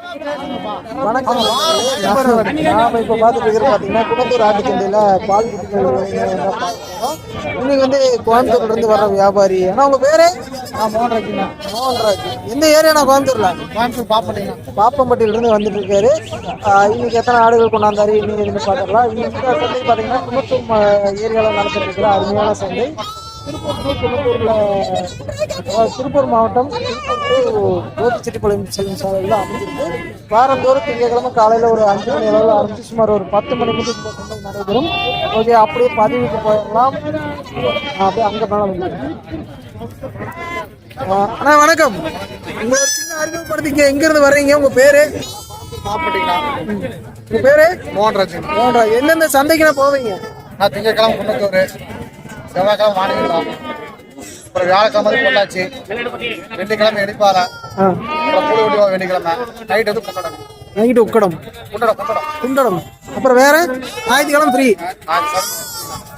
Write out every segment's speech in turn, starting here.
வணக்கம் நாம இப்போ பார்த்துட்டு இருக்கிறது பார்த்தீங்கன்னா குடத்தூர் ஆட்டுச்சந்தையில் பால் இன்னைக்கு வந்து கோயம்புத்தூர்லேருந்து வர்ற வியாபாரி ஆனா உங்கள் பேர் மோகன்ராஜ் மோகன்ராஜ் எந்த ஏரியாண்ணா கோயம்புத்தூர்ல கோயம்புத்தூர் பாப்பட்டிங்க பாப்பம்பட்டியில வந்துட்டு இருக்காரு ஆஹ் இன்னைக்கு எத்தனை ஆடுகள் கொண்டாந்தாரு இன்னைக்கு இருந்து பார்த்துக்கலாம் இன்னைக்கு சந்தை பார்த்தீங்கன்னா குணத்தூர் ஏரியாவில் நடந்துட்டு இருக்கிற அருமையான சந்தை திருப்பூர் மாவட்டம். திருப்பூர் கோபிச்செட்டிப்பாளையம் செல்லும் சாலையில் அமைஞ்சிருக்கு வாரந்தோறும் திங்கட்கிழமை காலையில் ஒரு அஞ்சு மணி அளவில் ஆரம்பிச்சு சுமார் ஒரு பத்து மணிக்கு இந்த நடைபெறும். ஓகே அப்படியே பதிவுக்கு போயிடலாம். அப்படியே அங்கே மேலே அண்ணா வணக்கம். உங்க ஒரு சின்ன அறிமுகப்படுத்திங்க எங்க இருந்து வர்றீங்க? உங்க பேரு? சாப்பிட்டீங்களா? உங்க பேரு? மோகன்ராஜ். மோகன்ரா எந்தெந்த சந்தைக்கு நான் போவீங்க? நான் திங்கட்கிழமை குன்னத்தூர் செவ்வாய்க்கிழமை வாணிக்கலாம் அப்புறம் வியாழக்கிழமை பொள்ளாச்சி. வெள்ளிக்கிழமை எடுப்பாறை அப்புறம் புளிவண்டி வெள்ளிக்கிழமை. நைட் வந்து குண்டடம் நைட்டு உக்கடம். குண்டடம் குண்டடம். அப்புறம் வேற? ஞாயிற்றுக்கிழமை ஃப்ரீ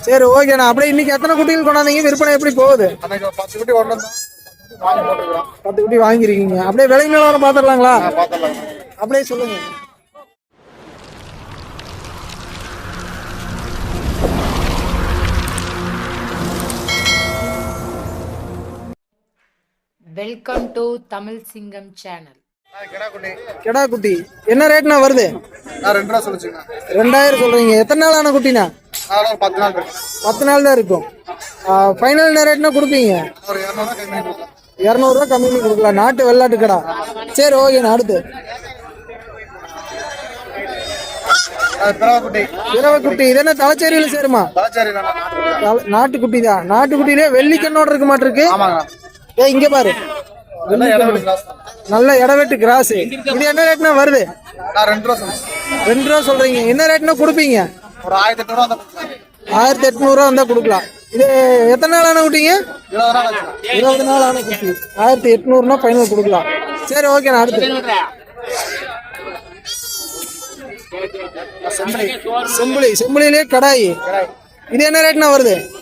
சரி. ஓகேண்ணா அப்படியே இன்னைக்கு எத்தனை குட்டிகள் கொண்டாந்தீங்க? விற்பனை எப்படி போகுது? பத்து குட்டி கொண்டு வாங்கி போட்டுக்கிறோம் பத்து குட்டி வாங்கியிருக்கீங்க. அப்படியே விலை நிலவரம் பார்த்துடலாம் அப்படியே சொல்லுங்க. வெல்கம் டு தமிழ் சிங்கம் சேனல் கிடா குட்டி. கெடா குட்டி. என்ன ரேட்னா வருது? ரெண்டு ரூபா ரெண்டாயிரம் சொல்றீங்க. எத்தனை நாள் ஆன குட்டினா பத்து நாள் பத்து நாள் தான் இருக்கும். ஃபைனல் என்ன ரேட்னா கொடுப்பீங்க? இரநூறுவா கம்மி பண்ணி கொடுக்கலாம். நாட்டு வெள்ளாட்டு கடா. சரி ஓகேண்ணா அடுத்து. அது பிறவ குட்டி. இரவு குட்டி. இது என்ன தலைச்சேரியில் சேருமா? நாட்டுக்குட்டி தான். நாட்டுக்குட்டிலே வெள்ளிக்கண்ணோட இருக்க மாட்டிருக்கு. ஆமாங்க ஏ இங்க பாரு. நல்ல இடவெட்டு கிராஸ். இது என்ன ரேட்னா வருது? நான் ரெண்டு ரூபா சொல்றீங்க. என்ன ரேட்னா கொடுப்பீங்க? ஒரு ஆயிரத்தி கொடுக்கலாம் ஆயிரத்தி எட்நூறுவா வந்தா கொடுக்கலாம். இது எத்தனை நாள் ஆன குட்டிங்க? இருபது நாள் ஆன குட்டி. ஆயிரத்தி எட்நூறுனா ஃபைனல் கொடுக்கலாம். சரி ஓகேண்ணா அடுத்து. செம்பரி செம்புளி செம்புளிலே கடாயி. இது என்ன ரேட்னா வருது? நான்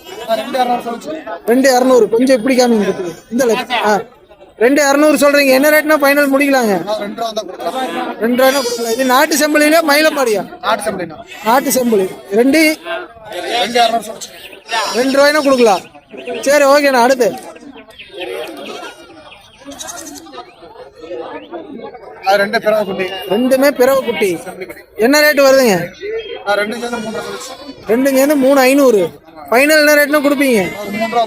ரெண்டு இரநூறு. கொஞ்சம் இப்படி காமிங்க. இந்த ஆ. ரெண்டு இரநூறு சொல்றீங்க. என்ன ரேட்னா ஃபைனல் முடிக்கலாங்க? ரெண்டு ரூபா கொடுக்கலாம். இது நாட்டு செம்புளிலே மயிலப்பாடியா நாட்டு செம்பரிண்ணா நாட்டு செம்புளி ரெண்டு? ரெண்டு ரூபாய்னா கொடுக்கலாம். சரி ஓகேண்ணா அடுத்து. ரெண்டு பிறவை குட்டி. ரெண்டுமே பிறவு குட்டி. என்ன ரேட் வருதுங்க? ரெண்டு சேர்ந்து மூணு ஐநூறு. ஃபைனல் என்ன ரேட்னா கொடுப்பீங்க? மூணு ரூபா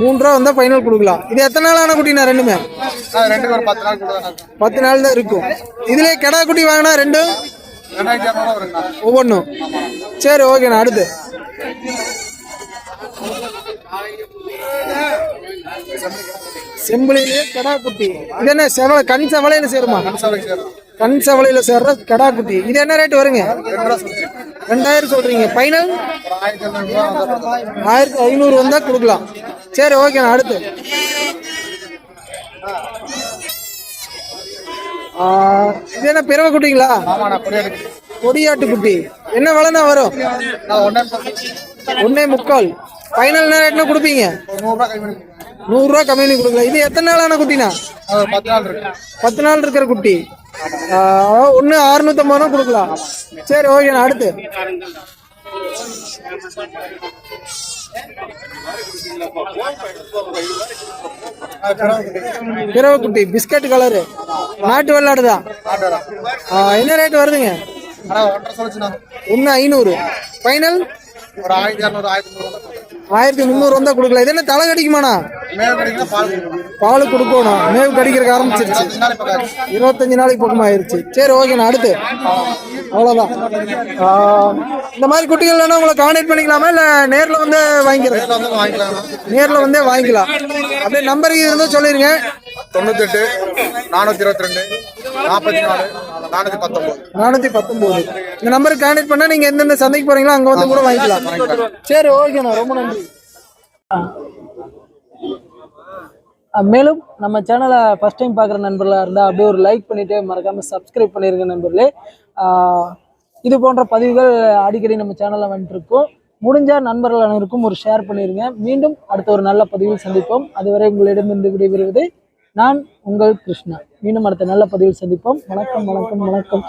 மூணு வந்தால் ஃபைனல் கொடுக்கலாம். இது எத்தனை நாள் ஆன குட்டிண்ணா ரெண்டுமே? ரெண்டு ஒரு பத்து நாள் பத்து நாள் தான் இருக்கும். இதுலேயே கிடா குட்டி வாங்கினா ரெண்டும் ஒவ்வொன்றும் சரி ஓகேண்ணா அடுத்து. செம்பிளிலே கடா குட்டி. இது என்ன செவலை கண் செவலையில சேருமா? கண் செவலையில சேர்ற கடா குட்டி. இது என்ன ரேட் வருங்க? ரெண்டாயிரம் சொல்றீங்க. ஃபைனல் ஆயிரத்தி ஐநூறு வந்தா கொடுக்கலாம். சரி ஓகேண்ணா அடுத்து. இது என்ன பிறவை குட்டிங்களா? கொடியாட்டு குட்டி. என்ன விலைண்ணா வரும்? ஒன்னே முக்கால். ஃபைனல் என்ன ரேட்னா கொடுப்பீங்க? நூறுரூவா கம்மி பண்ணி கொடுக்கலாம். இது எத்தனை நாள் ஆன குட்டினா பத்து நாள் இருக்கிற குட்டி. ஒன்று அறுநூத்தம்பது ரூபா கொடுக்கலாம். சரி ஓகேண்ணா அடுத்து. அது பிறவை குட்டி பிறவை குட்டி பிஸ்கட் கலரு. நாட்டு வெள்ளாடு தான் என்ன ரேட் வருதுங்க? ஒன்று ஐநூறு. ஃபைனல் ஒரு ஆயிரத்தி இரநூறு ஆயிரத்தி. ஆயிரத்தி முந்நூறு வந்தா கொடுக்கலாம். இது என்ன தலை கடிக்குமாண்ணா? பால் கொடுக்கணும். மேவு கடிக்கிறதுக்கு ஆரம்பிச்சிருச்சு. இருபத்தஞ்சு நாளைக்கு பக்கம் ஆயிருச்சு. சரி ஓகேண்ணா அடுத்து. அவ்வளோதான் இந்த மாதிரி குட்டிகள் வேணா உங்களை கான்டாக்ட் பண்ணிக்கலாமா? இல்லை நேரில் வந்து வாங்கிக்கிறேன்? நேரில் வந்து வாங்கிக்கலாம். அப்படியே நம்பருக்கு இருந்தால் சொல்லிடுங்க தொண்ணூத்தெட்டு நானூத்தி இருபத்தி ரெண்டு நாற்பத்தி நாலு நானூத்தி பத்தொன்பது நானூற்றி பத்தொம்போது. இந்த நம்பருக்கு கான்டாக்ட் பண்ணால் நீங்கள் எந்தெந்த சந்தைக்கு போகிறீங்களோ அங்கே வந்து கூட வாங்கிக்கலாம். சரி ஓகேண்ணா ரொம்ப நன்றி. மேலும் நம்ம சேனலை ஃபஸ்ட் டைம் பார்க்குற நண்பர்களாக இருந்தால் அப்படியே ஒரு லைக் பண்ணிவிட்டு மறக்காமல் சப்ஸ்கிரைப் பண்ணிருங்க நண்பர்களே. இது போன்ற பதிவுகள் அடிக்கடி நம்ம சேனலில் வந்துட்டுருக்கோம் முடிஞ்ச நண்பர்கள் அனைவருக்கும் ஒரு ஷேர் பண்ணிடுங்க மீண்டும் அடுத்த ஒரு நல்ல பதிவில் சந்திப்போம். அதுவரை உங்களிடமிருந்து விடைபெறுவது நான் உங்கள் கிருஷ்ணா. மீண்டும் அடுத்த நல்ல பதிவில் சந்திப்போம். வணக்கம் வணக்கம் வணக்கம்.